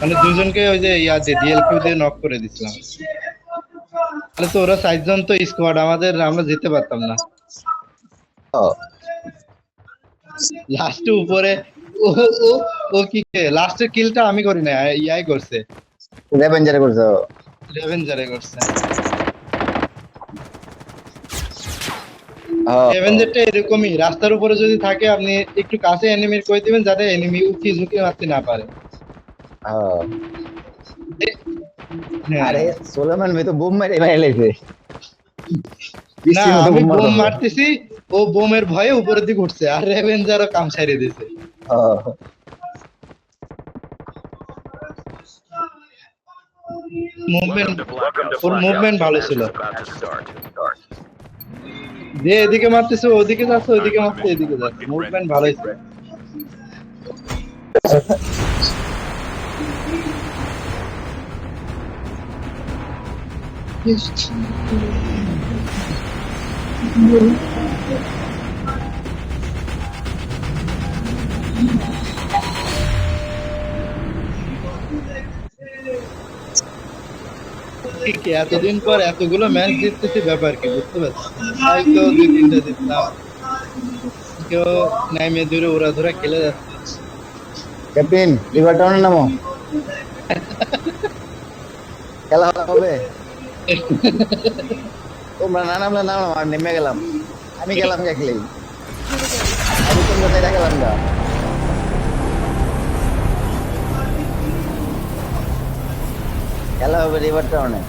মানে দুজনকে ওই যে ইয়া দিয়ে ডিএলকিউ দিয়ে নক করে দিছিলাম। তাহলে তো ওরা চারজন তো স্কোয়াড আমাদের আমরা যেতে পারতাম না। লাস্টে উপরে ও ও ও কি লাস্টের কিলটা আমি করি না ইয়াই করছে। রেভেঞ্জারে করছ রেভেঞ্জারে করছে। রেভেঞ্জারটা এরকমই রাস্তার উপরে যদি থাকে আপনি একটু কাছে এনিমির কই দিবেন যাতে এনিমি উকি ঝুঁকি মারতে না পারে। আরে সোলেমান ভাই তো বোম মেরে না আমি বোম মারতেছি ও বোমের ভয়ে উপরের দিকে উঠছে আর রেভেঞ্জারও কাম ছাড়িয়ে দিছে। মুভমেন্ট ওর মুভমেন্ট ভালো ছিল। যে এদিকে মারতেছে ওদিকে যাচ্ছে ওদিকে মারছে এদিকে যাচ্ছে। মুভমেন্ট ভালোই ছিল। এতদিন পর এতগুলো ম্যাচ জিততেছি ব্যাপার কি বুঝতে পারছি? হয়তো দুই তিনটা জিতলাম কেউ নাইমে দূরে ওরা ধরে খেলে যাচ্ছে। ক্যাপ্টেন লিভার নামো খেলা হবে। তোমরা না নামলে নাম আর নেমে গেলাম। আমি গেলাম দেখলেই আমি তোমরা সাইডে গেলাম গা খেলা হবে রিভার টাউনে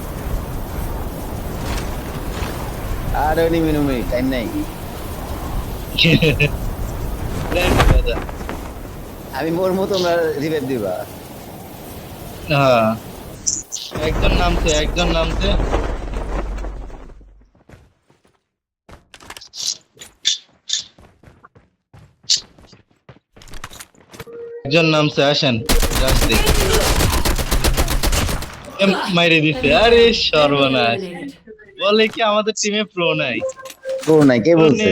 আর ওই নিমি নুমি টাইম নেই। আমি মরমু তোমরা রিভাইভ দিবা। হ্যাঁ। একজন নামছে একজন নামছে। একজন নামছে আসেন মাইরে দিছে আরে সর্বনাশ। বলে কি আমাদের টিমে প্রো নাই? তোর নাই কে বলছে?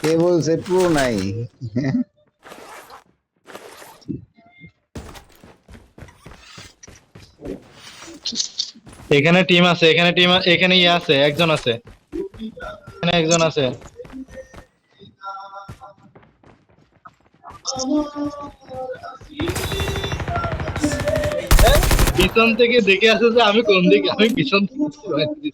কে বলছে প্রো নাই? এখানে টিম আছে এখানে টিম এখানে ইয়ে আছে একজন আছে। এখানে একজন আছে। পিছন থেকে দেখে আসে যে আমি কোন দিকে আমি পিছন থেকে।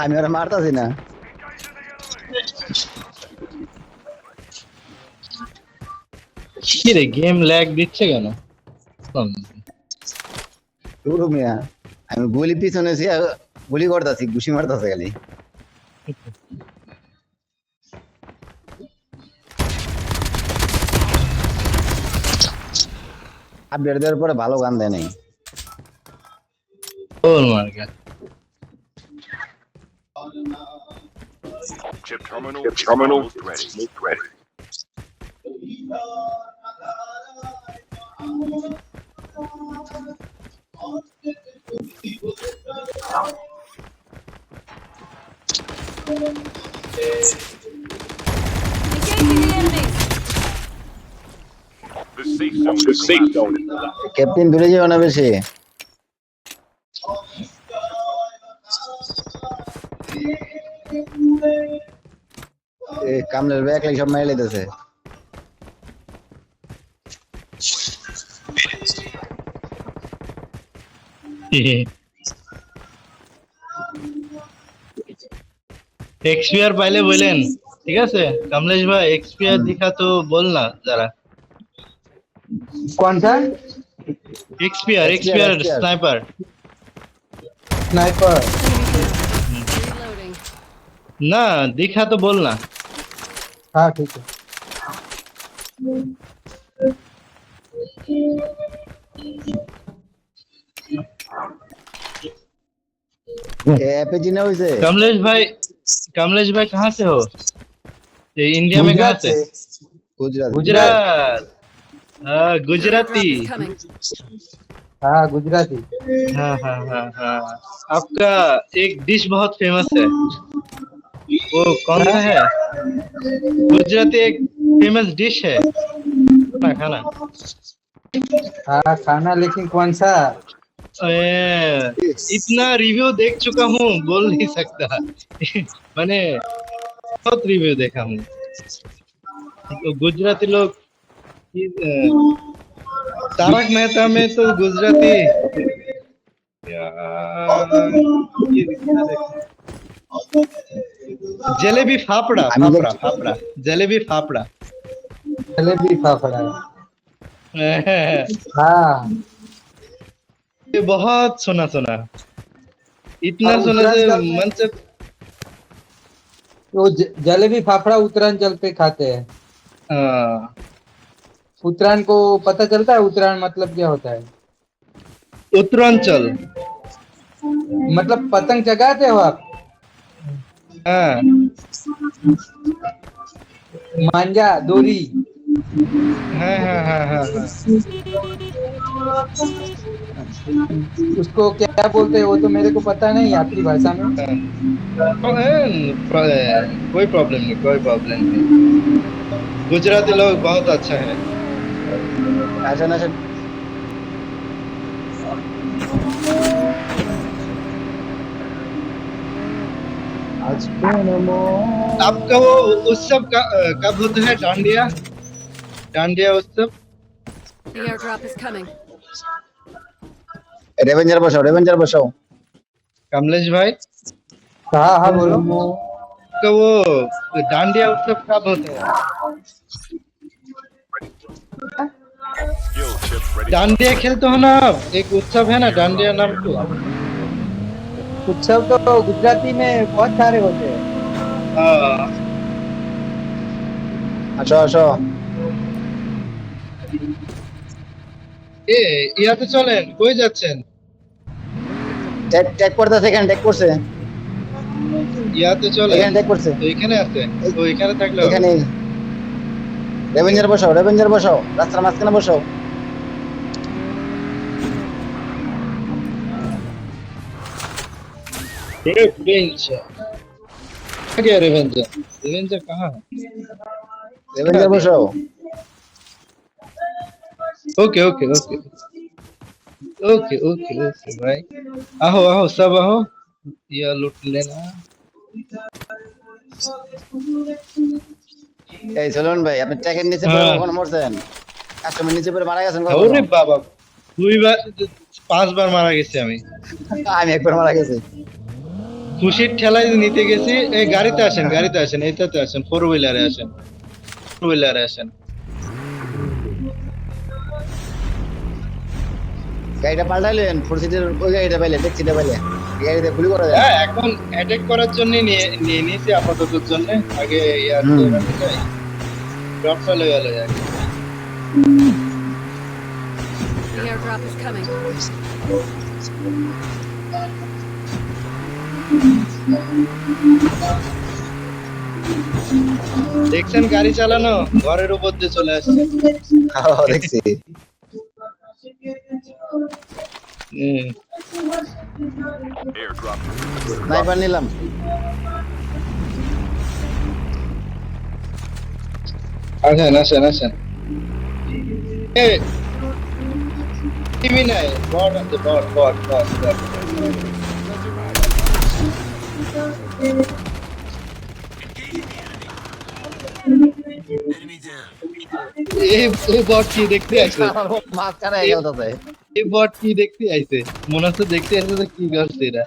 আমি ওরা মারতাছি না। কি রে গেম ল্যাগ দিচ্ছে কেন? শুরু মিয়া আমি গুলি পিছনে আছি, আর গুলি করতাছি ঘুষি মারতাছে খালি আপডেট দেওয়ার পরে ভালো গান দেয় নাই ওর মার্কা Chip terminal, Chip terminal ready. ready. Captain দূরে যাও না বেশি কামলের ব্যাগ লাগে সব মেরে দিতেছে Yeah. এক্সপিয়ার পাইলে বলেন ঠিক আছে কমলেশ ভাই এক্সপিয়ার দেখা তো বল না যারা quantum expire expire sniper sniper না দেখা তো বল না হ্যাঁ ঠিক আছে কমলেশ ভাই कमलेश भाई कहाँ से हो? ये इंडिया में कहाँ से? गुजरात। गुजरात। हाँ गुजराती। हाँ गुजराती। हाँ हाँ हाँ हाँ। आपका एक डिश बहुत फ़ेमस है। वो कौन सा है? गुजराती एक फ़ेमस डिश है। खाना खाना। हाँ खाना लेकिन कौन सा? इतना रिव्यू देख चुका हूँ बोल नहीं सकता। मैंने बहुत रिव्यू देखा हूँ। तो गुजराती लोग तारक मेहता में तो गुजराती जलेबी फाफड़ा फाफड़ा फाफड़ा जलेबी फाफड़ा। जलेबी फाफड़ा। हाँ। ये बहुत सुना सुना इतना हाँ, सुना से मन से वो जलेबी फाफड़ा उत्तरांचल पे खाते हैं। हाँ, उत्तरायण को पता चलता है उत्तरायण मतलब क्या होता है? उत्तरांचल मतलब पतंग चगाते हो आप? हाँ। मांझा डोरी उसको क्या बोलते हैं वो तो मेरे को पता नहीं यात्री भाषा में। तो कोई प्रॉब्लम नहीं कोई प्रॉब्लम नहीं। गुजराती लोग बहुत अच्छा है। अच्छा ना आपका वो उत्सव कब होता है डांडिया? डांडिया उत्सव The airdrop is coming. রেভেঞ্জার বসাও রেভেঞ্জার বসাও कमलेश भाई हाँ हाँ बोलो का वो डांडिया उत्सव कब होता है Skill chip ready. डांडिया खेलते हो ना आप एक उत्सव है ना डांडिया नाम तो उत्सव तो गुजराती में बहुत सारे होते हैं हाँ, আসো আসো এ ইয়াতে চলেন কই যাচ্ছেন? ট্যাগ ট্যাগ করতেছে ট্যাগ করছে। ইয়াতে চলে এখানে ট্যাগ করছে। এখানে আছে? তো এখানে থাকলে এখানে রেভেঞ্জার বসাও রেভেঞ্জার বসাও রাস্তার মাঝখানে বসাও। রেভেঞ্জার রেভেঞ্জার কাহা? রেভেঞ্জার বসাও। Okay okay okay okay okay okay भाई आओ आओ सब आओ ये लूट लेना এই চলুন ভাই আপনি ট্যাগের নিচে পড়ে হ্যাঁ। কখনো মরছেন কাস্টমার নিচে পড়ে মারা গেছেন ওরে কখনো? বাবা দুইবার পাঁচবার মারা গেছি আমি আমি একবার মারা গেছি খুশির ঠেলায় নিতে গেছি এই গাড়িতে আসেন গাড়িতে আসেন এইটাতে আসেন ফোর হুইলারে আসেন ফোর হুইলারে আসেন গাড়িটা পাল্টাইলেন ফোর সিটের ওই গাড়িটা পাইলে ট্যাক্সিটা পাইলে গাড়িতে গুলি করা যায় হ্যাঁ এখন অ্যাটাক করার জন্য নিয়ে নিয়ে নিয়েছি আপাতত জন্য আগে ইয়ার। ড্রপ চলে গেল আগে airdrop is coming. দেখছেন গাড়ি চালানো ঘরের উপর দিয়ে চলে আসছে দেখছি. স্নাইপার নিলাম আসেন আসেন আসেন এ টিভি নাই বট আছে বট বট বট বট এই এই বট কি দেখতে আইছে? আমার মাঝখানে এই বট কি দেখতে আইছে? মনে হচ্ছে দেখতে আইছে তো কি করছে এরা।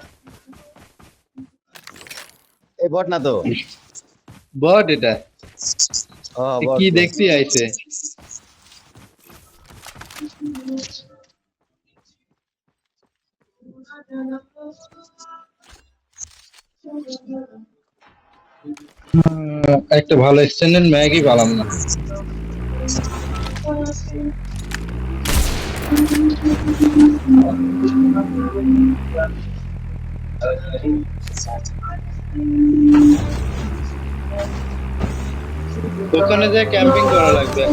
এই বট না তো? বট এটা? কি দেখতে আইছে? একটা ভালো এক্সটেন্ডেড ম্যাগই পালাম না। ওখানে যে ক্যাম্পিং করা লাগবে।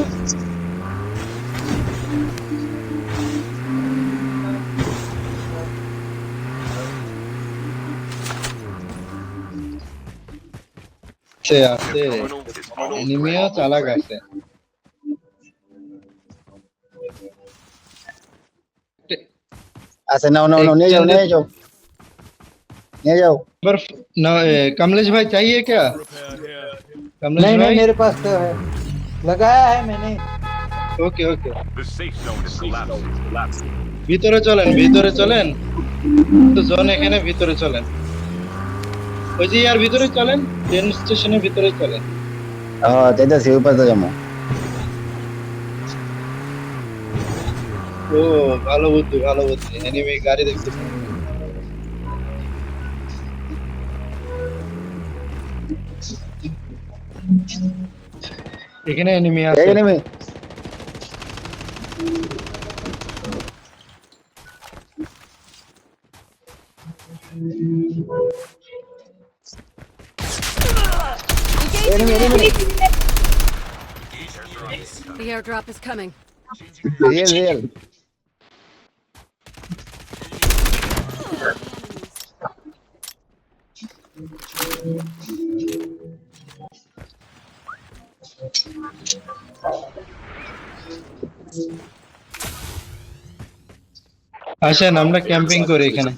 আছে। আছে এনিমিও চালাক আছে। আচ্ছা নাও নাও নাও নিয়ে যাও নিয়ে যাও নিয়ে যাও पर न, ए, कमलेश भाई चाहिए क्या कमलेश नहीं भाई नहीं मेरे पास तो है लगाया है मैंने ওকে ওকে The safe zone is collapsing. ভিতরে চলেন ভিতরে চলেন তো জন এখানে ভিতরে চলেন ওই যে ইয়ার ভিতরে চলেন ট্রেন স্টেশনের ভিতরে চলেন হ্যাঁ যাইতেছি ওই পাশে যাবো ও ভালো বুদ্ধি ভালো বুদ্ধি এনিমি গাড়ি দেখতে এখানে এনিমি আছে এই নেমে enemy enemy The airdrop is coming. real real আসেন আমরা ক্যাম্পিং করি এখানে।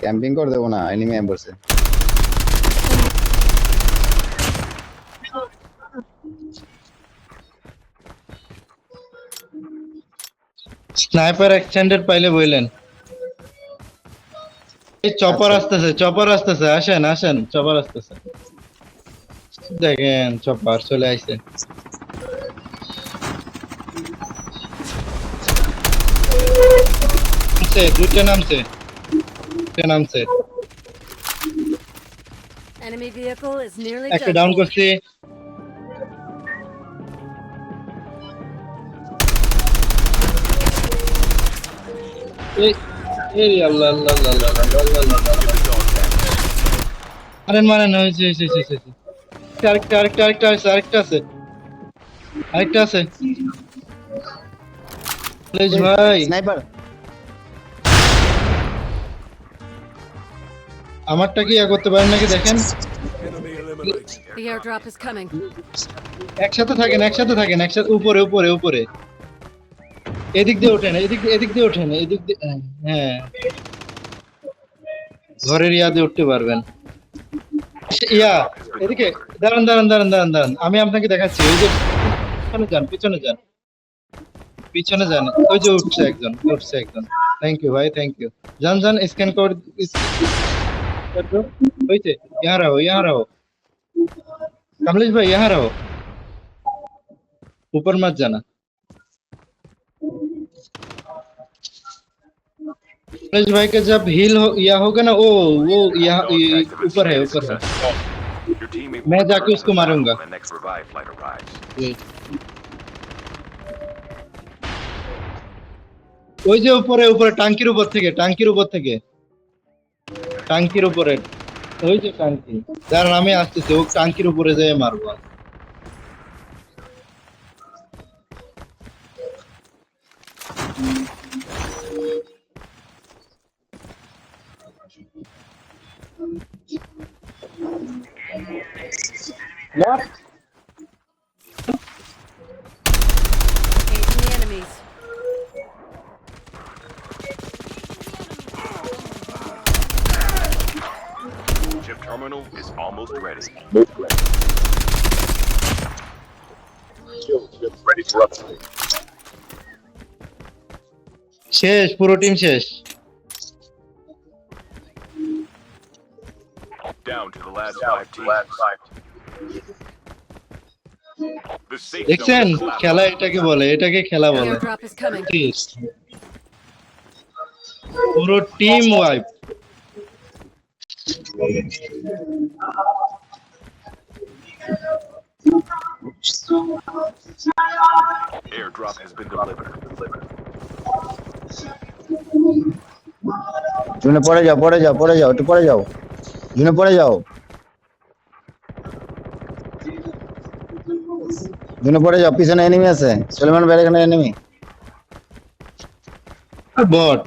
ক্যাম্পিং করে দেবো না এনিমি বসে স্নাইপার এক্সটেন্ডেড পাইলে বললেন এই চপার আসতেছে চপার আসতেছে আসেন আসেন চপার আসতেছে। দেখেন চপার চলে আসছে নামছে দুটো নামছে দুটো নামছে। একটা ডাউন. করছি। এই এই আল্লাহ আল্লাহ আল্লাহ আল্লাহ আল্লাহ আল্লাহ আল্লাহ মারেন মারেন হয়েছে হয়েছে হয়েছে হয়েছে আরেকটা আরেকটা আরেকটা আছে আরেকটা আছে আরেকটা আছে ভাই স্নাইপার আমারটা কি ইয়া করতে পারেন নাকি দেখেন. একসাথে থাকেন একসাথে থাকেন একসাথে উপরে উপরে উপরে এদিক দিয়ে ওঠেন এদিক দিয়ে এদিক দিয়ে ওঠেন এদিক দিয়ে হ্যাঁ ঘরের ইয়াদে উঠতে পারবেন ইয়া এদিকে দাঁড়ান দাঁড়ান দাঁড়ান দাঁড়ান দাঁড়ান আমি আপনাকে দেখাচ্ছি ওই যে পিছনে যান পিছনে যান পিছনে যান ওই যে উঠছে একজন উঠছে একজন থ্যাংক ইউ ভাই থ্যাংক ইউ যান যান স্ক্যান কর হয়েছে यहाँ रहो यहाँ रहो कमलेश भाई यहाँ रहो ऊपर मत जाना कमलेश भाई का जब हील हो या होगा ना वो वो यहाँ ये- ऊपर है ऊपर है Your teammate मैं will जाके return उसको to the मारूंगा। when the next revive flight arrives. ওই যে উপরে উপরে টাঙ্কির উপর থেকে টাঙ্কির উপর থেকে টাঙ্কির উপরে ওই যে টাঙ্কি দাঁড়ান আমি আসতেছি ও টাঙ্কির উপরে যেয়ে মারবো Engaging the enemies. Chip terminal is almost ready. Ready for upgrade. শেষ পুরো টিম শেষ Down to the last five teams. দেখছেন. খেলা এটাকে বলে এটাকে খেলা বলে. পুরো team wipe Airdrop has been delivered. জুনে পড়ে যাও পড়ে যাও পড়ে যাও একটু পড়ে যাও জুনে পড়ে যাও জুনে পড়ে যাও পিছনে এনিমি আছে। সুলেমান ভাইয়ের এখানে এনিমি বট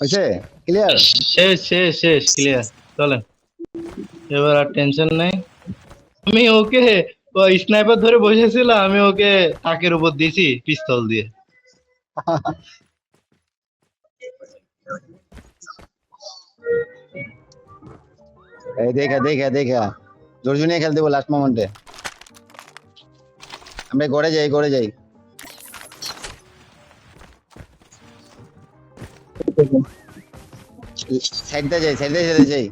হয়েছে? ক্লিয়ার শেষ শেষ শেষ ক্লিয়ার চলেন। এবার আর টেনশন নেই। আমি ওকে স্নাইপার ধরে বসেছিল আমি ওকে তাকের উপর দিয়েছি পিস্তল দিয়ে। এই দেখা দেখা দেখা। জর্জু নিয়ে খেলতে বল লাস্ট মোমেন্টে আমরা গড়ে যাই গড়ে যাই। সাইডটা যাই সাইডে যেতে যাই।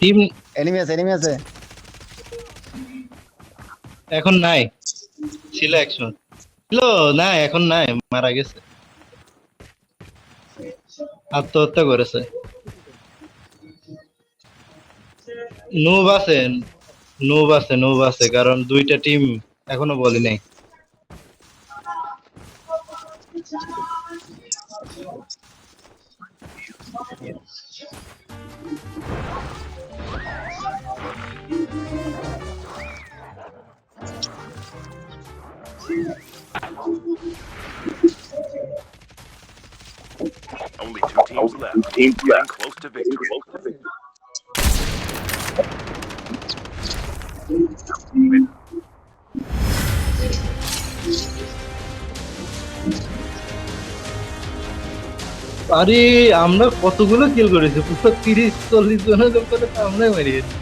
টিম এনিমি আছে এনিমি আছে। এখন নাই। ছিল একশো ছিল না, এখন নাই, মারা গেছে। আত্মহত্যা করেছে। নুব আছে নুব আছে নুব আছে, কারণ দুইটা টিম এখনও বলি নাই। To victory. close to victory. আরে আমরা কতগুলো কিল করেছি পুরো তিরিশ চল্লিশ জনের উপরে তো আমরাই মারিয়েছি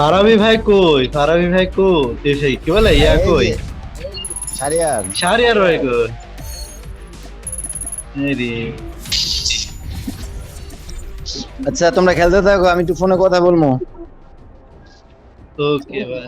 ফারাবি ভাই কই? ফারাবি ভাই কই? সেই কি বলে? ইয়া কই? সারিয়ার শাহরিয়ার ভাই কই? এই আচ্ছা তোমরা খেলতে থাকো আমি একটু ফোনে কথা বলব। ওকে ভাই